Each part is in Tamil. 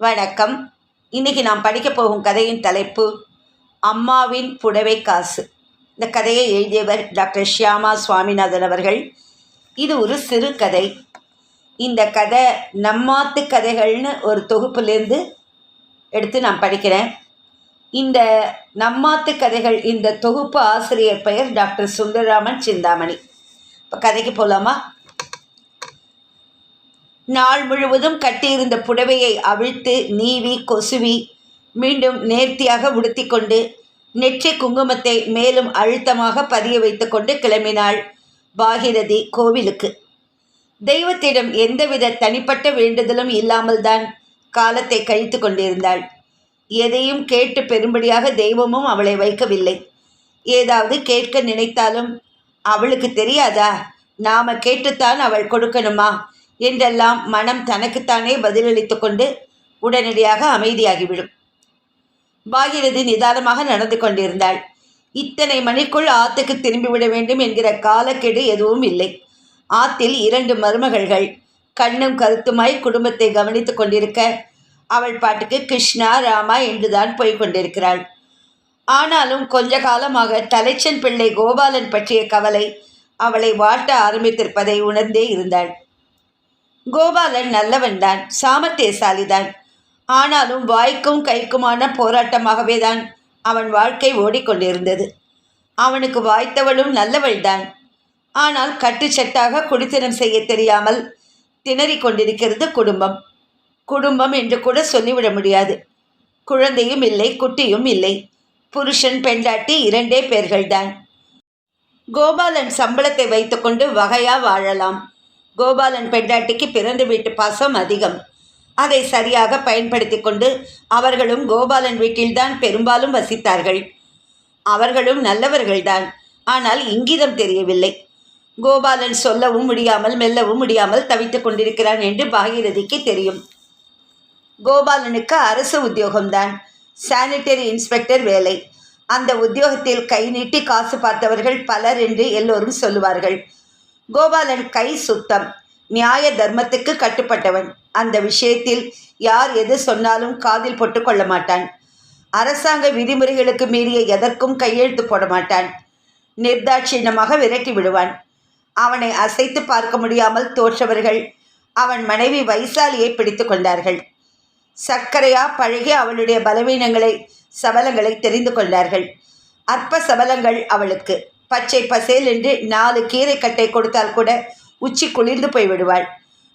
வணக்கம். இன்னைக்கு நாம் படிக்கப் போகும் கதையின் தலைப்பு அம்மாவின் புடவை காசு. இந்த கதையை எழுதியவர் டாக்டர் ஷியாமா சுவாமிநாதன் அவர்கள். இது ஒரு சிறு கதை. இந்த கதை நம்மாத்து கதைகள்னு ஒரு தொகுப்புலேருந்து எடுத்து நான் படிக்கிறேன். இந்த நம்மாத்து கதைகள் இந்த தொகுப்பு ஆசிரியர் பெயர் டாக்டர் சுந்தரராமன் சிந்தாமணி. இப்போ கதைக்கு போகலாமா நாள் முழுவதும் கட்டியிருந்த புடவையை அவிழ்த்து நீவி கொசுவி மீண்டும் நேர்த்தியாக உடுத்திக்கொண்டு நெற்றி குங்குமத்தை மேலும் அழுத்தமாக பதிய வைத்துக்கொண்டு கிளம்பினாள் பாகிரதி கோவிலுக்கு. தெய்வத்திடம் எந்தவித தனிப்பட்ட வேண்டுதலும் இல்லாமல்தான் காலத்தை கழித்து கொண்டிருந்தாள். எதையும் கேட்டு பெரும்படியாக தெய்வமும் அவளை வைக்கவில்லை. ஏதாவது கேட்க நினைத்தாலும் அவளுக்கு தெரியாதா? நாம கேட்டுத்தான் அவள் கொடுக்கணுமா? என்றெல்லாம் மனம் தனக்குத்தானே பதிலளித்து கொண்டு உடனடியாக அமைதியாகிவிடும். பாகிரதி நிதானமாக நடந்து கொண்டிருந்தாள். இத்தனை மணிக்குள் ஆத்துக்கு திரும்பிவிட வேண்டும் என்கிற காலக்கெடு எதுவும் இல்லை. ஆத்தில் இரண்டு மருமகள்கள் கண்ணும் கருத்துமாய் குடும்பத்தை கவனித்துக் கொண்டிருக்க அவள் பாட்டுக்கு கிருஷ்ணா ராமா என்றுதான் போய்க் கொண்டிருக்கிறாள். ஆனாலும் கொஞ்ச காலமாக தலைச்சன் பிள்ளை கோபாலன் பற்றிய கவலை அவளை வாட்ட ஆரம்பித்திருப்பதை உணர்ந்தே இருந்தாள். கோபாலன் நல்லவன்தான் சாமர்த்தியசாலிதான். ஆனாலும் வாய்க்கும் கைக்குமான போராட்டமாகவே தான் அவன் வாழ்க்கை ஓடிக்கொண்டிருந்தது. அவனுக்கு வாய்த்தவளும் நல்லவள்தான். ஆனால் கட்டுச்சட்டாக குடித்தனம் செய்ய தெரியாமல் திணறிக் கொண்டிருக்கிறது குடும்பம். குடும்பம் என்று கூட சொல்லிவிட முடியாது. குழந்தையும் இல்லை குட்டியும் இல்லை. புருஷன் பெண்டாட்டி இரண்டே பேர்கள்தான். கோபாலன் சம்பளத்தை வைத்துக்கொண்டு வகையா வாழலாம். கோபாலன் பெண்டாட்டிக்கு பிறந்து வீட்டு பாசம் அதிகம். அதை சரியாக பயன்படுத்தி கொண்டு அவர்களும் கோபாலன் வீட்டில்தான் பெரும்பாலும் வசித்தார்கள். அவர்களும் நல்லவர்கள்தான். ஆனால் இங்கிதம் தெரியவில்லை. கோபாலன் சொல்லவும் முடியாமல் மெல்லவும் முடியாமல் தவித்துக் கொண்டிருக்கிறான் என்று பாகீரதிக்கு தெரியும். கோபாலனுக்கு அரசு உத்தியோகம்தான். சானிட்டரி இன்ஸ்பெக்டர் வேலை. அந்த உத்தியோகத்தில் கை நீட்டி காசு பார்த்தவர்கள் பலர் என்று எல்லோரும் சொல்லுவார்கள். கோபாலன் கை சுத்தம். நியாய தர்மத்துக்கு கட்டுப்பட்டவன். அந்த விஷயத்தில் யார் எது சொன்னாலும் காதில் போட்டு கொள்ள மாட்டான். அரசாங்க விதிமுறைகளுக்கு மீறிய எதற்கும் கையெழுத்து போட மாட்டான். நிர்தாட்சிணமாக விரட்டி விடுவான். அவனை அசைத்து பார்க்க முடியாமல் தோற்றவர்கள் அவன் மனைவி வைசாலியை பிடித்து கொண்டார்கள். சர்க்கரையா பழகி அவளுடைய பலவீனங்களை சபலங்களை தெரிந்து கொண்டார்கள். அற்ப சபலங்கள் அவளுக்கு. பச்சை பசேல் என்று நாலு கீரைக்கட்டை கொடுத்தால் கூட உச்சி குளிர்ந்து போய் விடுவாள்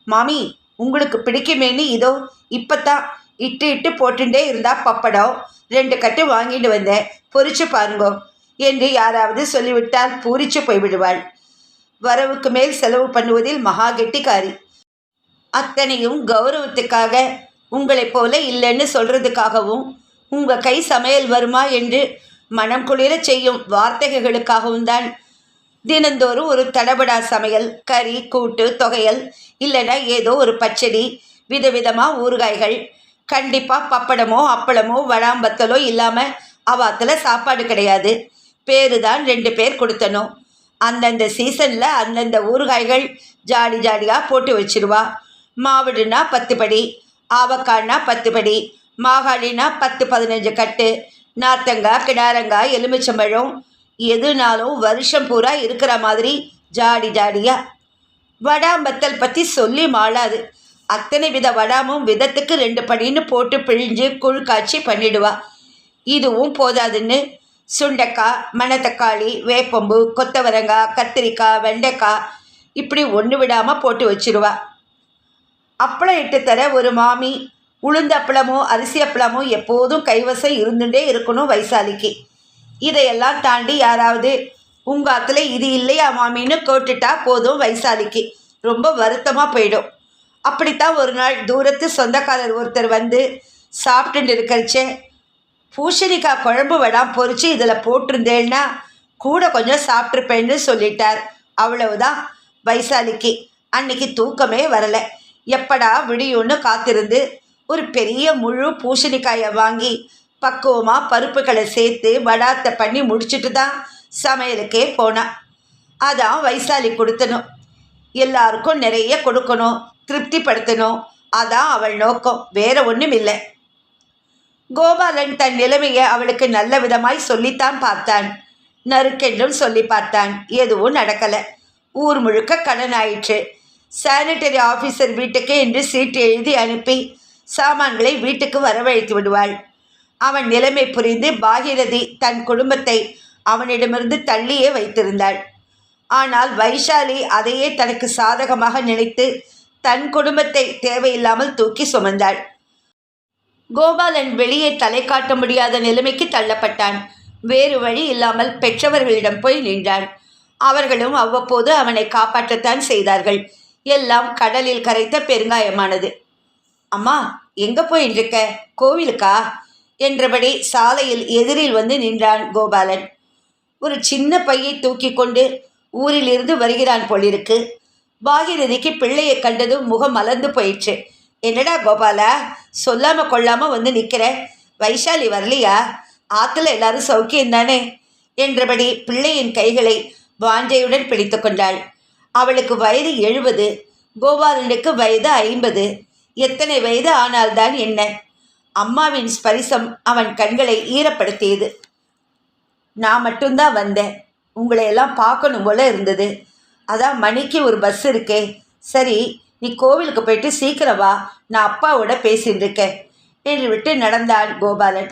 மாமி உங்களுக்கு பிடிக்குமேன்னு இதோ இப்பத்தான் இட்டு இட்டு போட்டுட்டே இருந்தா பப்படம் ரெண்டு கட்டு வாங்கிட்டு வந்தேன். பொறிச்சு பாருங்கோ என்று யாராவது சொல்லிவிட்டால் பூரிச்சு போய்விடுவாள். வரவுக்கு மேல் செலவு பண்ணுவதில் மகா கெட்டிக்காரி. அத்தனையும் கௌரவத்துக்காக உங்களைப் போல இல்லைன்னு சொல்றதுக்காகவும் உங்கள் கை சமையல் வருமா என்று மனம் குளிர செய்யும் வார்த்தைகளுக்காகவும் தான் தினந்தோறும் ஒரு தடபடா சமையல் கறி கூட்டு தொகையல் இல்லைன்னா ஏதோ ஒரு பச்சடி விதவிதமாக ஊறுகாய்கள் கண்டிப்பாக பப்படமோ அப்பளமோ வடாம்பத்தலோ இல்லாமல் அவாத்தில் சாப்பாடு கிடையாது. பேரு தான் ரெண்டு பேர் கொடுத்தனும். அந்தந்த சீசனில் அந்தந்த ஊறுகாய்கள் ஜாடி ஜாடியாக போட்டு வச்சிருவா. மாவிடுனா பத்து படி ஆவக்காய்னா பத்து படி மாகாளினா பத்து பதினஞ்சு கட்டு நார்த்தங்காய் கிடாரங்காய் எலுமிச்சம்பழம் எதுனாலும் வருஷம் பூரா இருக்கிற மாதிரி ஜாடி ஜாடியா. வடாம்பத்தல் பற்றி சொல்லி மாளாது. அத்தனை வித வடாமும் விதத்துக்கு ரெண்டு படின்னு போட்டு பிழிஞ்சு குழு காய்ச்சி பண்ணிடுவா. இதுவும் போதாதுன்னு சுண்டைக்காய் மணத்தக்காளி வேப்பம்பு கொத்தவரங்காய் கத்திரிக்காய் வெண்டைக்காய் இப்படி ஒன்று விடாமல் போட்டு வச்சிருவா. அப்பளம் இட்டு தர ஒரு மாமி உளுந்த அப்பளமோ அரிசி அப்பளமோ எப்போதும் கைவசம் இருந்துட்டே இருக்கணும் வைசாலிக்கு. இதையெல்லாம் தாண்டி யாராவது உங்கள் ஆத்துல இது இல்லையா மாமின்னு கேட்டுட்டா போதும் வைசாலிக்கு. ரொம்ப வருத்தமாக போயிடும். அப்படித்தான் ஒரு நாள் தூரத்து சொந்தக்காரர் ஒருத்தர் வந்து சாப்பிட்டுட்டு இருக்கிறச்சே பூசணிக்காய் குழம்பு வடாம் பொறிச்சு இதில் போட்டிருந்தேன்னா கூட கொஞ்சம் சாப்பிட்ருப்பேன்னு சொல்லிட்டார். அவ்வளவுதான் வைசாலிக்கு. அன்னைக்கு தூக்கமே வரலை. எப்படா விடியும்னு காத்திருந்து ஒரு பெரிய முழு பூசணிக்காயை வாங்கி பக்குவமாக பருப்புகளை சேர்த்து வடாத்தை பண்ணி முடிச்சுட்டு தான் சமையலுக்கே போனான். அதான் வைசாலி கொடுத்தனும். எல்லாருக்கும் நிறைய கொடுக்கணும் திருப்திப்படுத்தணும். அதான் அவள் நோக்கம். வேற ஒன்றும் இல்லை. கோபாலன் தன் நிலைமையை அவளுக்கு நல்ல விதமாய் சொல்லித்தான் பார்த்தான். நறுக்கென்றும் சொல்லி பார்த்தான். எதுவும் நடக்கலை. ஊர் முழுக்க கடன் ஆயிற்று. சானிட்டரி ஆஃபீஸர் வீட்டுக்கு என்று சீட்டு எழுதி அனுப்பி சாமான்களை வீட்டுக்கு வரவழைத்து விடுவாள். அவன் நிலைமை புரிந்து பாகிரதி தன் குடும்பத்தை அவனிடமிருந்து தள்ளியே வைத்திருந்தாள். ஆனால் வைஷாலி அதையே தனக்கு சாதகமாக நினைத்து தன் குடும்பத்தை தேவையில்லாமல் தூக்கி சுமந்தாள். கோபாலன் வெளியே தலை காட்ட முடியாத நிலைமைக்கு தள்ளப்பட்டான். வேறு வழி இல்லாமல் பெற்றவர்களிடம் போய் நின்றான். அவர்களும் அவ்வப்போது அவனை காப்பாற்றத்தான் செய்தார்கள். எல்லாம் கடலில் கரைத்த பெருங்காயமானது. அம்மா எங்க போயின்னு இருக்க கோவிலுக்கா? என்றபடி சாலையில் எதிரில் வந்து நின்றான் கோபாலன். ஒரு சின்ன பையை தூக்கி கொண்டு ஊரிலிருந்து வருகிறான் போலிருக்கு. பாகிரதிக்கு பிள்ளையை கண்டதும் முகம் மலர்ந்து போயிடுச்சு என்னடா கோபாலா சொல்லாம கொள்ளாம வந்து நிற்கிற வைஷாலி வரலையா? ஆத்துல எல்லாரும் சௌக்கியம் தானே? என்றபடி பிள்ளையின் கைகளை வாஞ்சையுடன் பிடித்து கொண்டாள். அவளுக்கு வயது எழுபது கோபாலனுக்கு வயது ஐம்பது. எத்தனை வயது ஆனால்தான் என்ன? அம்மாவின் ஸ்பரிசம் அவன் கண்களை ஈரப்படுத்தியது. நான் மட்டும்தான் வந்தேன். உங்களை எல்லாம் பார்க்கணும் போல இருந்தது. அதான் மணிக்கு ஒரு பஸ் இருக்கே. சரி நீ கோவிலுக்கு போயிட்டு சீக்கிரம் வா. நான் அப்பாவோட பேசிட்டு இருக்கேன் என்று விட்டு நடந்தான் கோபாலன்.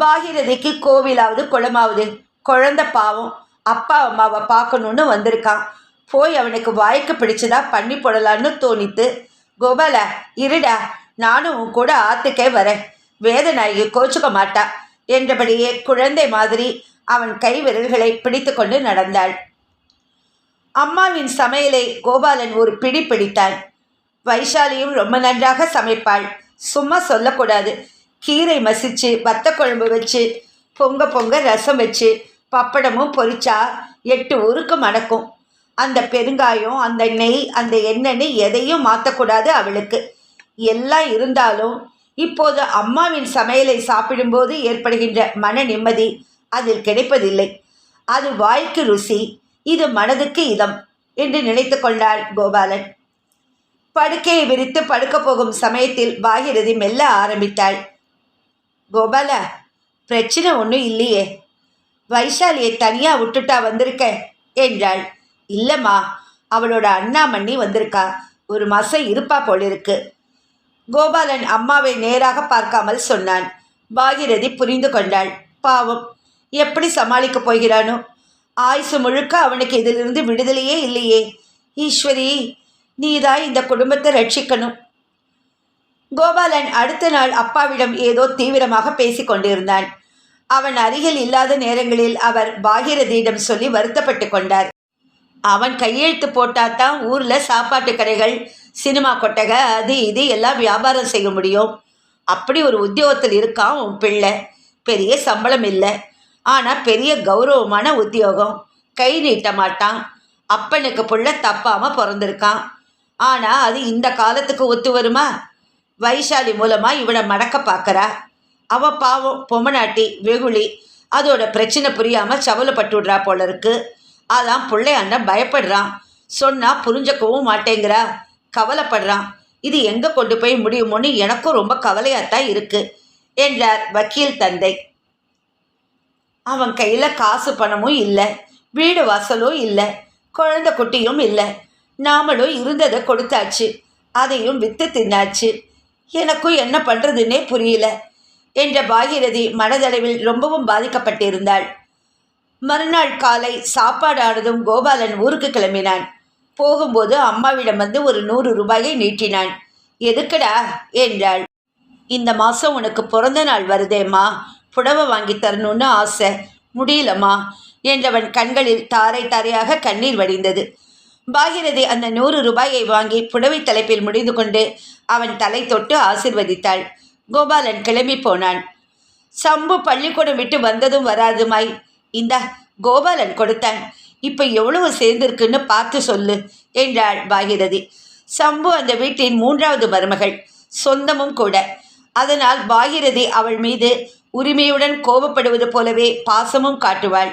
பாகிரதிக்கு கோவிலாவது குளமாவது. குழந்த பாவம். அப்பா அம்மாவை பார்க்கணுன்னு வந்திருக்கான். போய் அவனுக்கு வாய்க்கு பிடிச்சதா பண்ணி போடலான்னு தோணித்து கோபால இருடா நானும் உன் கூட ஆத்துக்கே வரேன். வேதநாயகி கோச்சுக்க மாட்டா என்றபடியே குழந்தை மாதிரி அவன் கை விரல்களை பிடித்து கொண்டு நடந்தாள். அம்மாவின் சமையலை கோபாலன் ஒரு பிடி பிடித்தான். வைஷாலியும் ரொம்ப நன்றாக சமைப்பாள். சும்மா சொல்லக்கூடாது. கீரை மசிச்சு வத்த குழம்பு வச்சு பொங்க பொங்க ரசம் வச்சு பப்படமும் பொரிச்சா எட்டு ஊருக்கு மணக்கும். அந்த பெருங்காயம் அந்த நெய் அந்த எண்ணெய்னு எதையும் மாற்றக்கூடாது அவளுக்கு. எல்லாம் இருந்தாலும் இப்போது அம்மாவின் சமையலை சாப்பிடும்போது ஏற்படுகின்ற மன நிம்மதி அதில் கிடைப்பதில்லை. அது வாய்க்கு ருசி இது மனதுக்கு இதம் என்று நினைத்து கொண்டாள் கோபாலன். படுக்கையை விரித்து படுக்கப் போகும் சமயத்தில் பாகிரதி மெல்ல ஆரம்பித்தாள். கோபாலா பிரச்சனை ஒன்றும் இல்லையே. வைஷாலியை தனியாக விட்டுட்டா வந்திருக்க? என்றாள். இல்லைம்மா அவளோட அண்ணாமண்ணி வந்திருக்கா. ஒரு மாதம் இருப்பா போலிருக்கு. கோபாலன் அம்மாவை நேராக பார்க்காமல் சொன்னான். பாகிரதி புரிந்து கொண்டாள். பாவம் எப்படி சமாளிக்கப் போகிறானோ? ஆயுசு முழுக்க அவனுக்கு இதிலிருந்து விடுதலையே இல்லையே. ஈஸ்வரி நீதான் இந்த குடும்பத்தை ரட்சிக்கணும். கோபாலன் அடுத்த நாள் அப்பாவிடம் ஏதோ தீவிரமாக பேசிக் கொண்டிருந்தான். அவன் அருகில் இல்லாத நேரங்களில் அவர் பாகிரதியிடம் சொல்லி வருத்தப்பட்டு கொண்டார். அவன் கையெழுத்து போட்டாதான் ஊரில் சாப்பாட்டு கடைகள் சினிமா கொட்டகை அது இது எல்லாம் வியாபாரம் செய்ய முடியும். அப்படி ஒரு உத்தியோகத்தில் இருக்கான் உன் பிள்ளை. பெரிய சம்பளம் இல்லை. ஆனால் பெரிய கௌரவமான உத்தியோகம். கை நீட்ட மாட்டான். அப்பனுக்கு புள்ள தப்பாமல் பிறந்திருக்கான். ஆனால் அது இந்த காலத்துக்கு ஒத்து வருமா? வைஷாலி மூலமாக இவனை மடக்க பார்க்குறா அவ பாவம் பொம்மநாட்டி வெகுளி அதோட பிரச்சனை புரியாமல் சவலப்பட்டு விடுறா போல இருக்குது அதான் பிள்ளையாண்ட பயப்படுறான். சொன்னால் புரிஞ்சுக்கவும் மாட்டேங்கிறா. கவலைப்படுறான். இது எங்கே கொண்டு போய் முடியுமோன்னு எனக்கும் ரொம்ப கவலையாகத்தான் இருக்கு என்றார் வக்கீல் தந்தை. அவன் கையில் காசு பணமும் இல்லை வீடு வாசலும் இல்லை குழந்தை குட்டியும் இல்லை. நாமளும் இருந்ததை கொடுத்தாச்சு அதையும் விற்று தின்னாச்சு. எனக்கும் என்ன பண்ணுறதுன்னே புரியல என்ற பாகிரதி மனதளவில் ரொம்பவும் பாதிக்கப்பட்டிருந்தாள். மறுநாள் காலை சாப்பாடு ஆனதும் கோபாலன் ஊருக்கு கிளம்பினான். போகும்போது அம்மாவிடம் வந்து ஒரு நூறு ரூபாயை நீட்டினான். எதுக்குடா? என்றாள். இந்த மாதம் உனக்கு பிறந்த நாள் வருதேம்மா. புடவை வாங்கி தரணும்னு ஆசை. முடியலம்மா என்றவன் கண்களில் தாரை தாரையாக கண்ணீர் வடிந்தது. பாகிரதி அந்த நூறு ரூபாயை வாங்கி புடவை தலைப்பில் முடிந்து கொண்டு அவன் தலை தொட்டு ஆசிர்வதித்தாள். கோபாலன் கிளம்பி போனான். சம்பு பள்ளிக்கூடம் விட்டு வந்ததும் வராதுமாய். இந்தா கோபாலன் கொடுத்தான். இப்போ எவ்வளவு சேர்ந்திருக்குன்னு பார்த்து சொல்லு என்றாள் பாகிரதி சம்பு அந்த வீட்டின் மூன்றாவது மருமகள் சொந்தமும் கூட. அதனால் பாகிரதி அவள் மீது உரிமையுடன் கோபப்படுவது போலவே பாசமும் காட்டுவாள்.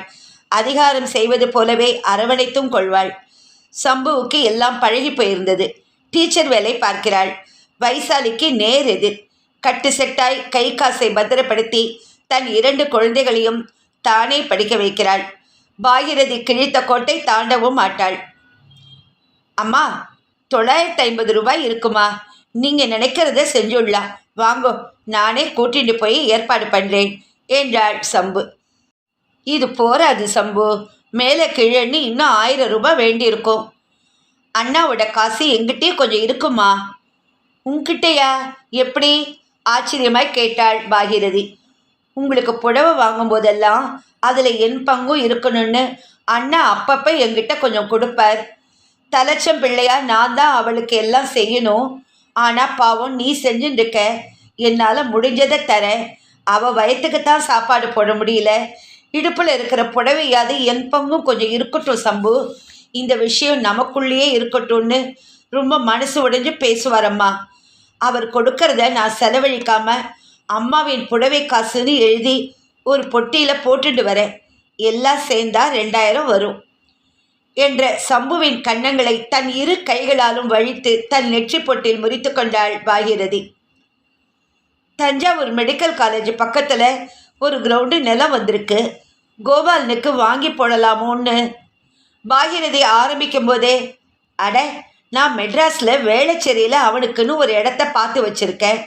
அதிகாரம் செய்வது போலவே அரவணைத்தும் கொள்வாள். சம்புவுக்கு எல்லாம் பழகி போயிருந்தது. டீச்சர் வேலை பார்க்கிறாள். வைசாலிக்கு நேர் எதிர். கட்டு செட்டாய் கை காசை பத்திரப்படுத்தி தன் இரண்டு குழந்தைகளையும் தானே படிக்க வைக்கிறாள். பாகிரதி கிழித்த கோட்டை தாண்டவும் மாட்டாள். அம்மா தொள்ளாயிரத்தி ஐம்பது ரூபாய் இருக்குமா? நீங்கள் நினைக்கிறத செஞ்சுள்ளா வாங்கோ நானே கூட்டிட்டு போய் ஏற்பாடு பண்ணுறேன் என்றாள் சம்பு. இது போராது சம்பு. மேலே கீழேன்னு இன்னும் ஆயிரம் ரூபாய் வேண்டியிருக்கும். அண்ணாவோட காசு எங்கிட்டே கொஞ்சம் இருக்குமா? உங்ககிட்டயா எப்படி? ஆச்சரியமாய் கேட்டாள் பாகிரதி உங்களுக்கு புடவை வாங்கும்போதெல்லாம் அதில் என் பங்கும் இருக்கணும்னு அண்ணா அப்பப்போ என்கிட்ட கொஞ்சம் கொடுப்பார். தலைச்சம் பிள்ளையா நான் தான் அவளுக்கு எல்லாம் செய்யணும். ஆனால் பாவம் நீ செஞ்சுட்டு இருக்க என்னால் முடிஞ்சதை தரேன் அவள் வயத்துக்கு தான் சாப்பாடு போட முடியல. இடுப்பில் இருக்கிற புடவையாவது என் பங்கும் கொஞ்சம் இருக்கட்டும் சம்பு. இந்த விஷயம் நமக்குள்ளேயே இருக்கட்டும்னு ரொம்ப மனசு உடைஞ்சு பேசுவாரம்மா அவர் கொடுக்கறத நான் செலவழிக்காமல் அம்மாவின் புடவை காசுன்னு எழுதி ஒரு பொட்டியில் போட்டுட்டு வரேன் எல்லாம் சேர்ந்தா ரெண்டாயிரம் வரும் என்ற சம்புவின் கன்னங்களை தன் இரு கைகளாலும் வழித்து தன் நெற்றி பொட்டில் முறித்து கொண்டாள் பாகிரதி. தஞ்சாவூர் மெடிக்கல் காலேஜ் பக்கத்தில் ஒரு கிரவுண்டு நிலம் வந்திருக்கு. கோபாலனுக்கு வாங்கி போடலாமோன்னு. பாகிரதி ஆரம்பிக்கும் போதே அட நான் மெட்ராஸில் வேளச்சேரியில் அவனுக்குன்னு ஒரு இடத்த பார்த்து வச்சுருக்கேன்.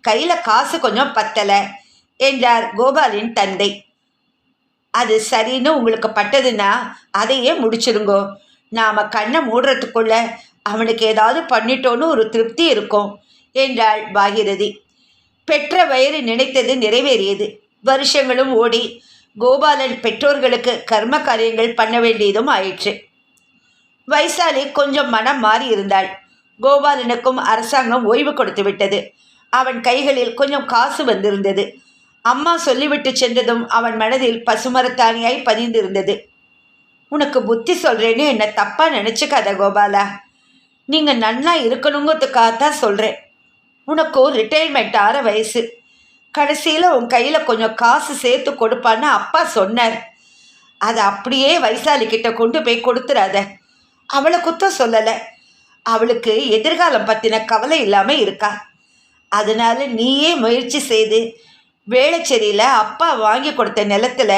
கையில் காசு கொஞ்சம் பத்தலை என்றார் கோபாலின் தந்தை. அது சரின்னு உங்களுக்கு பட்டதுன்னா அதையே முடிச்சிருங்கோ. நாம் கண்ணை மூடுறதுக்குள்ள அவனுக்கு ஏதாவது பண்ணிட்டோன்னு ஒரு திருப்தி இருக்கும் என்றாள் பாகிரதி. பெற்ற வயிறு நினைத்தது நிறைவேறியது. வருஷங்களும் ஓடி கோபாலன் பெற்றோர்களுக்கு கர்ம காரியங்கள் பண்ண வேண்டியதும் ஆயிற்று. வைசாலி கொஞ்சம் மனம் மாறி இருந்தாள் கோபாலனுக்கும் அரசாங்கம் ஓய்வு கொடுத்து விட்டது. அவன் கைகளில் கொஞ்சம் காசு வந்திருந்தது. அம்மா சொல்லிவிட்டு சென்றதும் அவன் மனதில் பசுமரத்தானியாய் பதிந்திருந்தது. உனக்கு புத்தி சொல்கிறேன்னு என்னை தப்பாக நினச்சிக்காத கோபாலா. நீங்கள் நன்னா இருக்கணுங்கிறதுக்காகத்தான் சொல்கிறேன் உனக்கும் ரிட்டையர்மெண்ட் ஆற வயசு. கடைசியில் உன் கையில் கொஞ்சம் காசு சேர்த்து கொடுப்பான்னு அப்பா சொன்னார். அதை அப்படியே வைசாலி கொண்டு போய் கொடுத்துறாத. அவளை குத்தம் சொல்லலை. அவளுக்கு எதிர்காலம் பற்றின கவலை இல்லாமல் இருக்கா. அதனால நீயே முயற்சி செய்து வேளச்சேரியில் அப்பா வாங்கி கொடுத்த நிலத்துல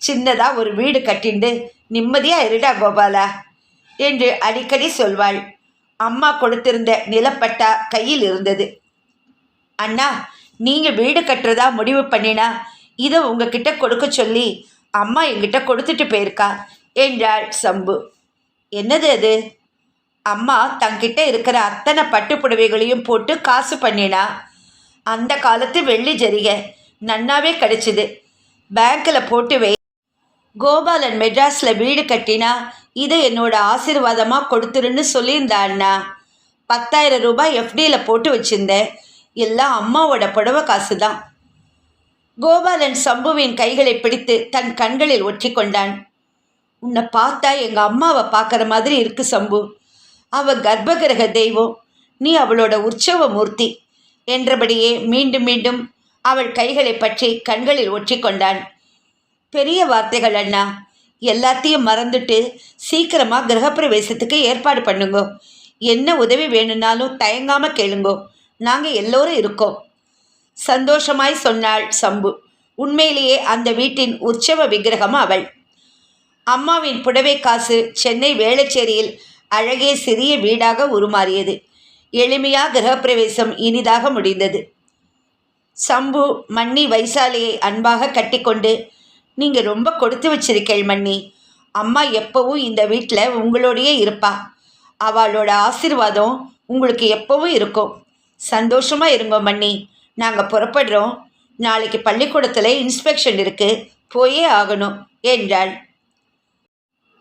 சின்னதாக ஒரு வீடு கட்டிண்டு நிம்மதியாக இருடா கோபாலா என்று அடிக்கடி சொல்வாள். அம்மா கொடுத்திருந்த நிலப்பட்டா கையில் இருந்தது. அண்ணா நீங்கள் வீடு கட்டுறதா முடிவு பண்ணினா இதை உங்ககிட்ட கொடுக்க சொல்லி அம்மா என்கிட்ட கொடுத்துட்டு போயிருக்கா என்றாள் சம்பு. என்னது அது? அம்மா தங்கிட்ட இருக்கிற அத்தனை பட்டு புடவைகளையும் போட்டு காசு பண்ணினா. அந்த காலத்து வெள்ளி ஜரிகை நன்னாவே கிடைச்சிது. பேங்க்கில் போட்டு வை. கோபாலன் மெட்ராஸில் வீடு கட்டினா இதை என்னோட ஆசீர்வாதமாக கொடுத்துருன்னு சொல்லியிருந்தா அண்ணா. பத்தாயிரம் ரூபாய் எஃப்டியில் போட்டு வச்சிருந்தேன். எல்லாம் அம்மாவோட புடவை காசு தான் கோபாலன் சம்புவின் கைகளை பிடித்து தன் கண்களில் ஒற்றி கொண்டான் உன்னை பார்த்தா எங்கள் அம்மாவை பார்க்குற மாதிரி இருக்கு சம்பு. அவ கர்ப்பகிரக தெய்வம். நீ அவளோட உற்சவ மூர்த்தி என்றபடியே மீண்டும் மீண்டும் அவள் கைகளை பற்றி கண்களில் ஒற்றிக்கொண்டான். பெரிய வார்த்தைகள் அண்ணா. எல்லாத்தையும் மறந்துட்டு சீக்கிரமாக கிரகப்பிரவேசத்துக்கு ஏற்பாடு பண்ணுங்கோ. என்ன உதவி வேணும்னாலும் தயங்காமல் கேளுங்கோ. நாங்கள் எல்லோரும் இருக்கோம். சந்தோஷமாய் சொன்னாள் சம்பு. உண்மையிலேயே அந்த வீட்டின் உற்சவ விக்கிரகம் அவள். அம்மாவின் புடவை காசு சென்னை வேளச்சேரியில் அழகிய சிறிய வீடாக உருமாறியது. எளிமையாக கிரகப்பிரவேசம் இனிதாக முடிந்தது. சம்பு மன்னி வைசாலியை அன்பாக கட்டிக்கொண்டு நீங்கள் ரொம்ப கொடுத்து வச்சிருக்கேள் மன்னி. அம்மா எப்பவும் இந்த வீட்டில் உங்களோடையே இருப்பா. அவளோட ஆசீர்வாதம் உங்களுக்கு எப்பவும் இருக்கும். சந்தோஷமாக இருங்க மன்னி. நாங்கள் புறப்படுறோம். நாளைக்கு பள்ளிக்கூடத்தில் இன்ஸ்பெக்ஷன் இருக்குது போயே ஆகணும் என்றாள்.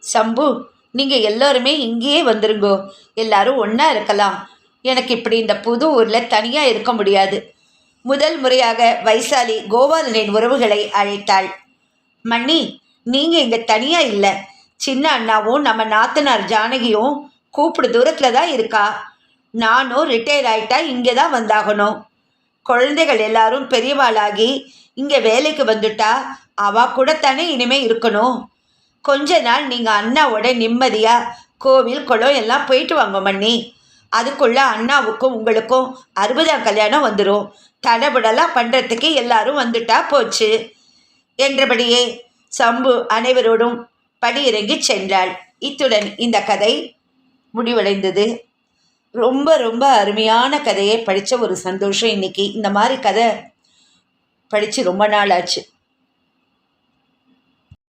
சம்பு நீங்கள் எல்லாருமே இங்கேயே வந்துருங்கோ. எல்லாரும் ஒன்றா இருக்கலாம். எனக்கு இப்படி இந்த புது ஊரில் தனியாக இருக்க முடியாது. முதல் முறையாக வைசாலி கோபாலனின் உறவுகளை அழைத்தாள். மன்னி நீங்கள் இங்கே தனியாக இல்லை. சின்ன அண்ணாவும் நம்ம நாத்தனார் ஜானகியும் கூப்பிடு தூரத்தில் தான் இருக்கா? நானும் ரிட்டையர் ஆயிட்டா இங்கே தான் வந்தாகணும். குழந்தைகள் எல்லாரும் பெரியவாளாகி இங்கே வேலைக்கு வந்துட்டா அவ கூட தானே இனிமே இருக்கணும்? கொஞ்ச நாள் நீங்கள் அண்ணாவோட நிம்மதியாக கோவில் குளம் எல்லாம் போயிட்டு வாங்க மண்ணி அதுக்குள்ளே அண்ணாவுக்கும் உங்களுக்கும் அறுபதாம் கல்யாணம் வந்துடும் தடபுடலாம் பண்ணுறதுக்கு எல்லாரும் வந்துட்டா போச்சு. என்றபடியே சம்பு அனைவரோடும் படியிறங்கி சென்றாள். இத்துடன் இந்த கதை முடிவடைந்தது. ரொம்ப ரொம்ப அருமையான கதையை படித்த ஒரு சந்தோஷம் இன்னைக்கு. இந்த மாதிரி கதை படித்து ரொம்ப நாள் ஆச்சு